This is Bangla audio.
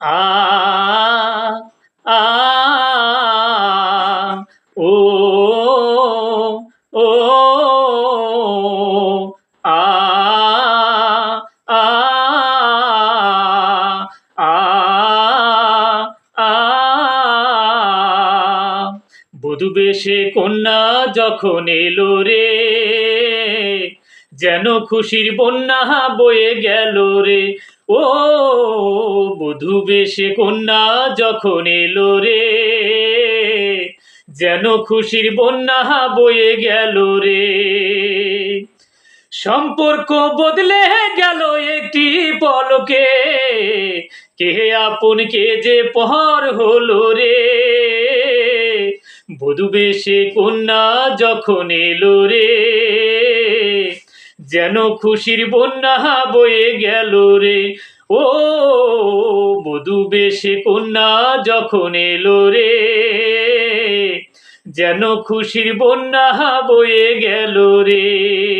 আ আ, ও ও, আ আ আ আ বধু বেশে কন্যা যখন এলো রে, যেন খুশির বন্যা বয়ে গেল রে, ও বধু বেশে কন্যা যখন এলো রে, যেন খুশির বন্যা বয়ে গেল রে। সম্পর্ক বদলে গেল একটি পলকে, কে আপন কে যে পর হলো রে। বধু বেশে কন্যা যখন এলো রে, যেন খুশির বন্যা বয়ে গেল রে। ও বধু বেশে কন্যা যখন এলো রে। যেন খুশির বন্যা বয়ে গেল রে।